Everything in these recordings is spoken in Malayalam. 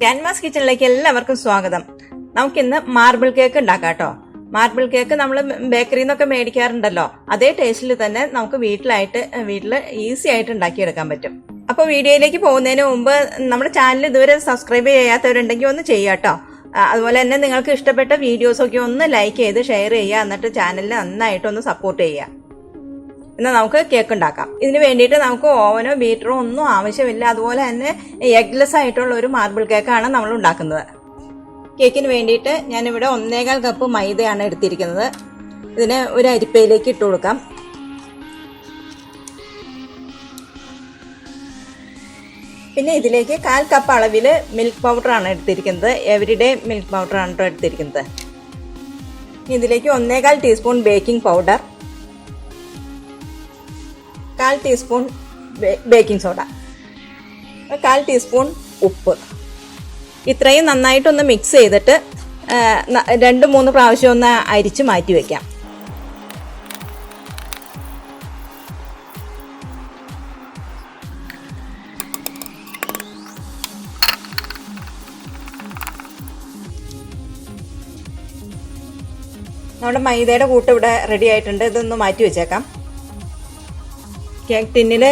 ഗ്രാൻഡ് കിച്ചണിലേക്ക് എല്ലാവർക്കും സ്വാഗതം. നമുക്കിന്ന് മാർബിൾ കേക്ക് ഉണ്ടാക്കാം കേട്ടോ. മാർബിൾ കേക്ക് നമ്മൾ ബേക്കറിയിൽ നിന്നൊക്കെ മേടിക്കാറുണ്ടല്ലോ. അതേ ടേസ്റ്റിൽ തന്നെ നമുക്ക് വീട്ടിലായിട്ട് വീട്ടിൽ ഈസി ആയിട്ട് ഉണ്ടാക്കിയെടുക്കാൻ പറ്റും. അപ്പോൾ വീഡിയോയിലേക്ക് പോകുന്നതിന് മുമ്പ് നമ്മുടെ ചാനൽ ഇതുവരെ സബ്സ്ക്രൈബ് ചെയ്യാത്തവരുണ്ടെങ്കിൽ ഒന്ന് ചെയ്യാം കേട്ടോ. അതുപോലെ തന്നെ നിങ്ങൾക്ക് ഇഷ്ടപ്പെട്ട വീഡിയോസൊക്കെ ഒന്ന് ലൈക്ക് ചെയ്ത് ഷെയർ ചെയ്യുക. എന്നിട്ട് ചാനലിൽ നന്നായിട്ടൊന്ന് സപ്പോർട്ട് ചെയ്യുക. എന്നാൽ നമുക്ക് കേക്ക് ഉണ്ടാക്കാം. ഇതിന് വേണ്ടിയിട്ട് നമുക്ക് ഓവനോ ബീറ്ററോ ഒന്നും ആവശ്യമില്ല. അതുപോലെ തന്നെ എഗ്ലെസ് ആയിട്ടുള്ള ഒരു മാർബിൾ കേക്കാണ് നമ്മൾ ഉണ്ടാക്കുന്നത്. കേക്കിന് വേണ്ടിയിട്ട് ഞാനിവിടെ ഒന്നേകാൽ കപ്പ് മൈദയാണ് എടുത്തിരിക്കുന്നത്. ഇതിനെ ഒരു അരിപ്പയിലേക്ക് ഇട്ട് കൊടുക്കാം. പിന്നെ ഇതിലേക്ക് കാൽ കപ്പ് അളവിൽ മിൽക്ക് പൗഡറാണ് എടുത്തിരിക്കുന്നത്. എവരിഡേ മിൽക്ക് പൗഡറാണ് എടുത്തിരിക്കുന്നത്. ഇതിലേക്ക് ഒന്നേകാൽ ടീസ്പൂൺ ബേക്കിംഗ് പൗഡർ കാൽ ടീസ്പൂൺ ബേക്കിംഗ് സോഡ. കാൽ ടീസ്പൂൺ ഉപ്പ്. ഇത്രയും നന്നായിട്ടൊന്ന് മിക്സ് ചെയ്തിട്ട് രണ്ട് മൂന്ന് പ്രാവശ്യം ഒന്ന് അരിച്ച് മാറ്റി വയ്ക്കാം നമ്മുടെ മൈദയുടെ കൂട്ട് ഇവിടെ റെഡി ആയിട്ടുണ്ട്. ഇതൊന്ന് മാറ്റി വെച്ചേക്കാം. കേക്ക് ടിന്നിൽ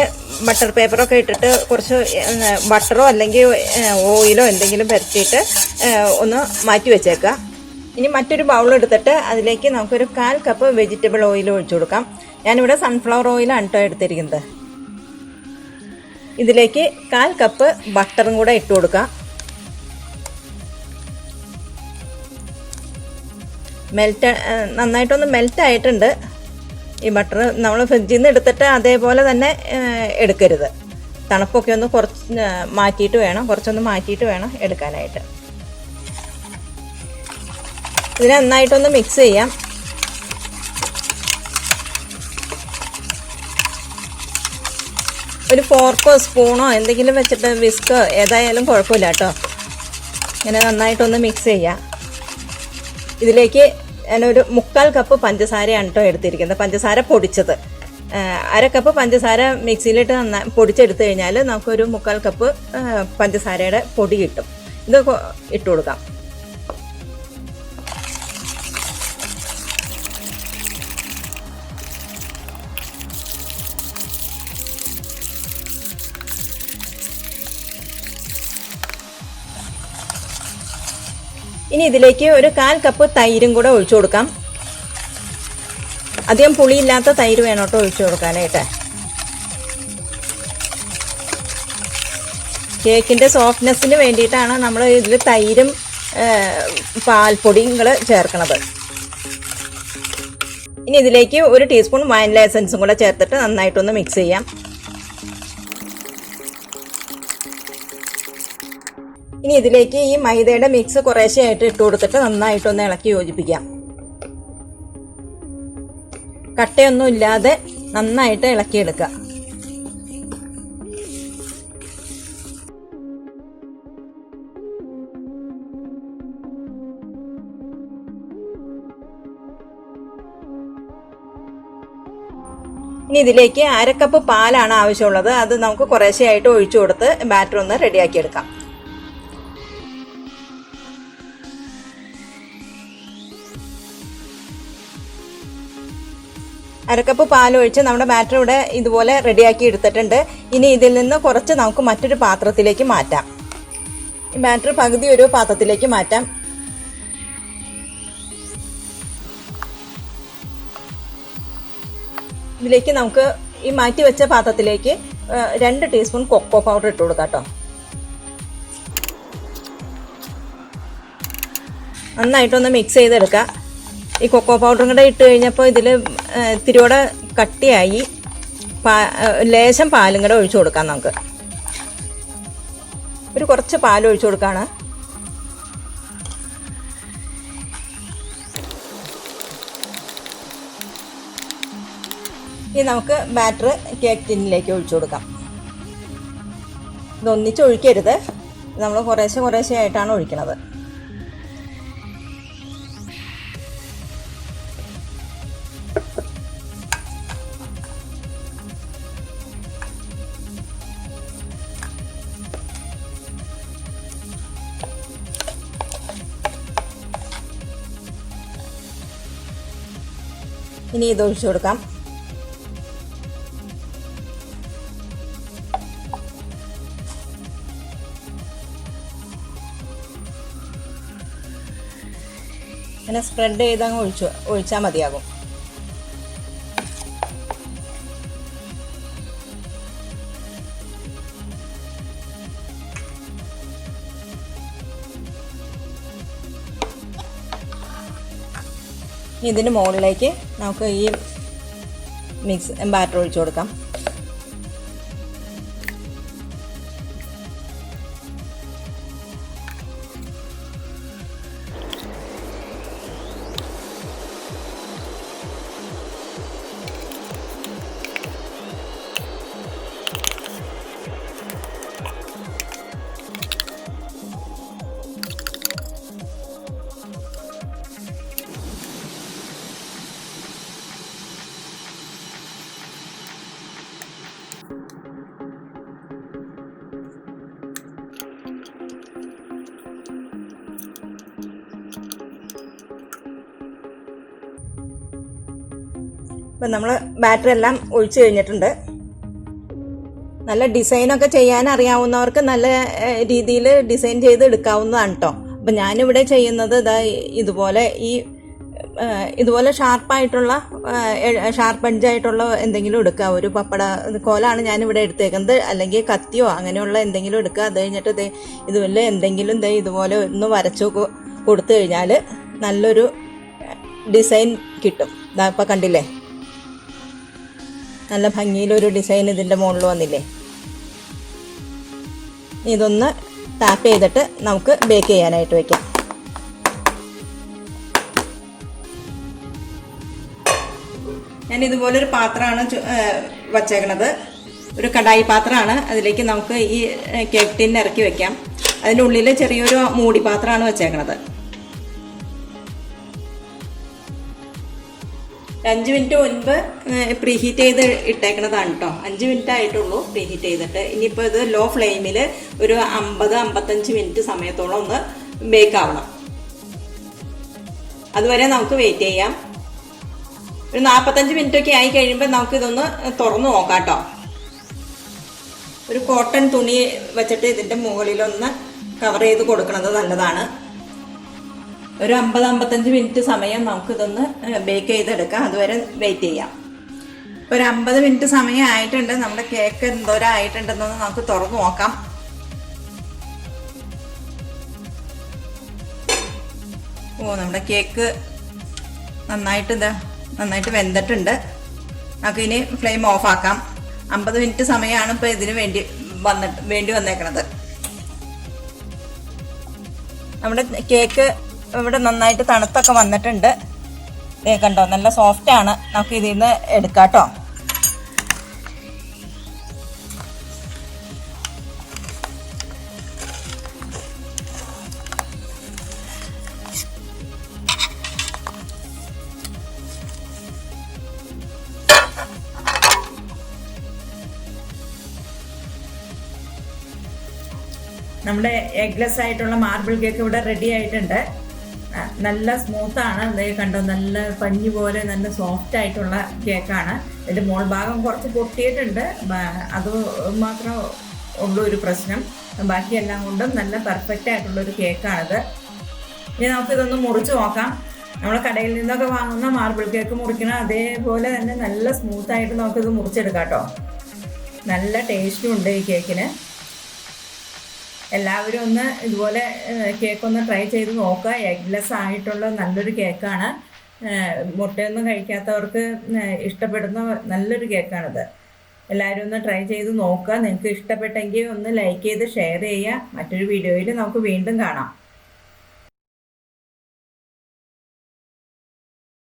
ബട്ടർ പേപ്പറൊക്കെ ഇട്ടിട്ട് കുറച്ച് ബട്ടറോ അല്ലെങ്കിൽ ഓയിലോ എന്തെങ്കിലും പരത്തിയിട്ട് ഒന്ന് മാറ്റി വെച്ചേക്കുക ഇനി മറ്റൊരു ബൗൾ എടുത്തിട്ട് അതിലേക്ക് നമുക്കൊരു കാൽ കപ്പ് വെജിറ്റബിൾ ഓയിൽ ഒഴിച്ചു കൊടുക്കാം. ഞാനിവിടെ സൺഫ്ലവർ ഓയിലാണ് കേട്ടോ എടുത്തിരിക്കുന്നത്. ഇതിലേക്ക് കാൽ കപ്പ് ബട്ടറും കൂടെ ഇട്ട് കൊടുക്കാം. മെൽറ്റ് നന്നായിട്ടൊന്ന് മെൽറ്റ് ആയിട്ടുണ്ട്. ഈ ബട്ടർ നമ്മൾ ഫ്രിഡ്ജിൽ നിന്ന് എടുത്തിട്ട് അതേപോലെ തന്നെ എടുക്കരുത്. തണുപ്പൊക്കെ ഒന്ന് കുറച്ച് മാറ്റിയിട്ട് വേണം. കുറച്ചൊന്ന് മാറ്റിയിട്ട് വേണം എടുക്കാനായിട്ട്. ഇതിനെ നന്നായിട്ടൊന്ന് മിക്സ് ചെയ്യാം. ഒരു ഫോർക്കോ സ്പൂണോ എന്തെങ്കിലും വെച്ചിട്ട് വിസ്കോ ഏതായാലും കുഴപ്പമില്ല കേട്ടോ. ഇങ്ങനെ നന്നായിട്ടൊന്ന് മിക്സ് ചെയ്യാം. ഇതിലേക്ക് ഞാനൊരു മുക്കാൽ കപ്പ് പഞ്ചസാരയാണ് കേട്ടോ എടുത്തിരിക്കുന്നത്. പഞ്ചസാര പൊടിച്ചത്. അര കപ്പ് പഞ്ചസാര മിക്സിയിലിട്ട് നന്നാ പൊടിച്ചെടുത്തു കഴിഞ്ഞാൽ നമുക്കൊരു മുക്കാൽ കപ്പ് പഞ്ചസാരയുടെ പൊടി കിട്ടും. ഇത് ഇട്ട് കൊടുക്കാം ഇനി ഇതിലേക്ക് ഒരു കാൽ കപ്പ് തൈരും കൂടെ ഒഴിച്ചു കൊടുക്കാം. അധികം പുളിയില്ലാത്ത തൈര് വേണം കേട്ടോ ഒഴിച്ചു കൊടുക്കാനായിട്ട്. കേക്കിന്റെ സോഫ്റ്റ്നെസ്സിന് വേണ്ടിയിട്ടാണ് നമ്മൾ ഇതിൽ തൈരും പാൽപ്പൊടിയും ചേർക്കണത്. ഇനി ഇതിലേക്ക് ഒരു ടീസ്പൂൺ വാനില എസൻസും കൂടെ ചേർത്തിട്ട് നന്നായിട്ടൊന്ന് മിക്സ് ചെയ്യാം. ഇനി ഇതിലേക്ക് ഈ മൈദയുടെ മിക്സ് കുറേശ്ശെയായിട്ട് ഇട്ട് കൊടുത്തിട്ട് നന്നായിട്ടൊന്ന് ഇളക്കി യോജിപ്പിക്കാം. കട്ടയൊന്നും ഇല്ലാതെ നന്നായിട്ട് ഇളക്കിയെടുക്കുക. ഇനി ഇതിലേക്ക് അരക്കപ്പ് പാലാണ് ആവശ്യമുള്ളത്. അത് നമുക്ക് കുറേശ്ശെയായിട്ട് ഒഴിച്ചു കൊടുത്ത് ബാറ്റർ ഒന്ന് റെഡിയാക്കി അരക്കപ്പ് പാലൊഴിച്ച് നമ്മുടെ ബാറ്റർ ഇവിടെ ഇതുപോലെ റെഡിയാക്കി എടുത്തിട്ടുണ്ട്. ഇനി ഇതിൽ നിന്ന് കുറച്ച് നമുക്ക് മറ്റൊരു പാത്രത്തിലേക്ക് മാറ്റാം. ഈ ബാറ്റർ പകുതി ഒരു പാത്രത്തിലേക്ക് മാറ്റാം. ഇതിലേക്ക് നമുക്ക് ഈ മാറ്റി വെച്ച പാത്രത്തിലേക്ക് രണ്ട് ടീസ്പൂൺ കൊക്കോ പൗഡർ ഇട്ട് കൊടുക്കാം കേട്ടോ. നന്നായിട്ടൊന്ന് മിക്സ് ചെയ്തെടുക്കുക ഈ കൊക്കോ പൗഡറും കൂടെ ഇട്ട് കഴിഞ്ഞപ്പോൾ ഇതിൽ ഇത്തിരിയോടെ കട്ടിയായി. പാ ലേശം പാലും കൂടെ ഒഴിച്ചു കൊടുക്കാം നമുക്ക്. ഒരു കുറച്ച് പാൽ ഒഴിച്ചു കൊടുക്കുകയാണ് ഇനി നമുക്ക് ബാറ്റർ കേക്ക് ടിന്നിലേക്ക് ഒഴിച്ചു കൊടുക്കാം. ഇതൊന്നിച്ച് ഒഴിക്കരുത്. നമ്മൾ കുറേശ്ശെ കുറേശ്ശെ ആയിട്ടാണ് ഒഴിക്കണത്. ഇനി ഇത് ഒഴിച്ചു കൊടുക്കാം. ഇങ്ങനെ സ്പ്രെഡ് ചെയ്ത് അങ്ങ് ഒഴിച്ചു ഒഴിച്ചാൽ മതിയാകും. ഇതിന് മുകളിലേക്ക് നമുക്ക് ഈ മിക്സ് ബാറ്റർ ഒഴിച്ചു കൊടുക്കാം. ഇപ്പം നമ്മൾ ബാറ്ററി എല്ലാം ഒഴിച്ചു കഴിഞ്ഞിട്ടുണ്ട്. നല്ല ഡിസൈനൊക്കെ ചെയ്യാൻ അറിയാവുന്നവർക്ക് നല്ല രീതിയിൽ ഡിസൈൻ ചെയ്ത് എടുക്കാവുന്നതാണ് കേട്ടോ അപ്പം ഞാനിവിടെ ചെയ്യുന്നത് ഇതാ ഇതുപോലെ ഈ ഇതുപോലെ ഷാർപ്പായിട്ടുള്ള ഷാർപ്പ് എഡ്ജായിട്ടുള്ള എന്തെങ്കിലും എടുക്കുക. ഒരു പപ്പട കോലാണ് ഞാനിവിടെ എടുത്തേക്കുന്നത്. അല്ലെങ്കിൽ കത്തിയോ അങ്ങനെയുള്ള എന്തെങ്കിലും എടുക്കുക. അത് കഴിഞ്ഞിട്ട് ദേ ഇതുപോലെ എന്തെങ്കിലും ദേ ഇതുപോലെ ഒന്ന് വരച്ചു കൊടുത്തു കഴിഞ്ഞാൽ നല്ലൊരു ഡിസൈൻ കിട്ടും. ഇതാ ഇപ്പം കണ്ടില്ലേ? നല്ല ഭംഗിയിലൊരു ഡിസൈൻ ഇതിന്റെ മുകളിൽ വന്നില്ലേ? ഇതൊന്ന് ടാപ്പ് ചെയ്തിട്ട് നമുക്ക് ബേക്ക് ചെയ്യാനായിട്ട് വയ്ക്കാം ഞാൻ ഇതുപോലെ ഒരു പാത്രമാണ് വച്ചേക്കണത്. ഒരു കടായി പാത്രമാണ്. അതിലേക്ക് നമുക്ക് ഈ കേക്ക് ടിൻ ഇറക്കി വെക്കാം. അതിന്റെ ഉള്ളിൽ ചെറിയൊരു മൂടി പാത്രമാണ് വെച്ചേക്കണത്. അഞ്ച് മിനിറ്റ് മുൻപ് പ്രീഹീറ്റ് ചെയ്ത് ഇട്ടേക്കണതാണ് കേട്ടോ അഞ്ച് മിനിറ്റ് ആയിട്ടുള്ളൂ പ്രീഹീറ്റ് ചെയ്തിട്ട്. ഇനിയിപ്പോൾ ഇത് ലോ ഫ്ലെയിമിൽ ഒരു അമ്പത് അമ്പത്തഞ്ച് മിനിറ്റ് സമയത്തോളം ഒന്ന് ബേക്ക് ആവണം. അതുവരെ നമുക്ക് വെയിറ്റ് ചെയ്യാം. ഒരു നാൽപ്പത്തഞ്ച് മിനിറ്റ് ഒക്കെ ആയി കഴിയുമ്പോൾ നമുക്ക് ഇതൊന്ന് തുറന്നു നോക്കാം കേട്ടോ ഒരു കോട്ടൺ തുണി വെച്ചിട്ട് ഇതിന്റെ മുകളിലൊന്ന് കവർ ചെയ്ത് കൊടുക്കുന്നത് നല്ലതാണ്. ഒരു അമ്പത് അമ്പത്തഞ്ച് മിനിറ്റ് സമയം നമുക്കിതൊന്ന് ബേക്ക് ചെയ്തെടുക്കാം. അതുവരെ വെയിറ്റ് ചെയ്യാം. ഒരു അമ്പത് മിനിറ്റ് സമയം ആയിട്ടുണ്ട്. നമ്മുടെ കേക്ക് എന്തോരം ആയിട്ടുണ്ടെന്നൊന്ന് നമുക്ക് തുറന്നു നോക്കാം. ഓ നമ്മുടെ കേക്ക് നന്നായിട്ട് ഇതാ നന്നായിട്ട് വെന്തിട്ടുണ്ട്. നമുക്ക് ഇനി ഫ്ലെയിം ഓഫ് ആക്കാം. അമ്പത് മിനിറ്റ് സമയമാണ് ഇപ്പോൾ ഇതിന് വേണ്ടി വന്നിട്ട് വേണ്ടി വന്നേക്കണത്. നമ്മുടെ കേക്ക് ഇവിടെ നന്നായിട്ട് തണുത്തൊക്കെ വന്നിട്ടുണ്ട്. കണ്ടോ നല്ല സോഫ്റ്റ് ആണ്. നമുക്ക് ഇതിൽ നിന്ന് എടുക്കാം കേട്ടോ നമ്മുടെ എഗ്ലെസ് ആയിട്ടുള്ള മാർബിൾ കേക്ക് ഇവിടെ റെഡി ആയിട്ടുണ്ട്. നല്ല സ്മൂത്ത് ആണ് ദേ കണ്ടോ നല്ല പഞ്ഞി പോലെ നല്ല സോഫ്റ്റ് ആയിട്ടുള്ള കേക്കാണ് ഇതിന്റെ മോൾ ഭാഗം കുറച്ച് പൊട്ടിയിട്ടുണ്ട്. അത് മാത്രം ഉള്ള ഒരു പ്രശ്നം. ബാക്കിയെല്ലാം കൊണ്ടും നല്ല പെർഫെക്റ്റ് ആയിട്ടുള്ള ഒരു കേക്കാണിത് ഇനി നമുക്കിതൊന്ന് മുറിച്ച് നോക്കാം. നമ്മൾ കടയിൽ നിന്നൊക്കെ വാങ്ങുന്ന മാർബിൾ കേക്ക് മുറിക്കണ അതേപോലെ തന്നെ നല്ല സ്മൂത്ത് ആയിട്ട് നമുക്കിത് മുറിച്ചെടുക്കാം കേട്ടോ. നല്ല ടേസ്റ്റും ഉണ്ട് ഈ കേക്കിന് എല്ലാവരും ഒന്ന് ഇതുപോലെ കേക്ക് ഒന്ന് ട്രൈ ചെയ്ത് നോക്കുക. എഗ്ലെസ് ആയിട്ടുള്ള നല്ലൊരു കേക്കാണ് മുട്ടയൊന്നും കഴിക്കാത്തവർക്ക് ഇഷ്ടപ്പെടുന്ന നല്ലൊരു കേക്കാണിത് എല്ലാവരും ഒന്ന് ട്രൈ ചെയ്ത് നോക്കുക. നിങ്ങൾക്ക് ഇഷ്ടപ്പെട്ടെങ്കിൽ ഒന്ന് ലൈക്ക് ചെയ്ത് ഷെയർ ചെയ്യുക. മറ്റൊരു വീഡിയോയിൽ നമുക്ക് വീണ്ടും കാണാം.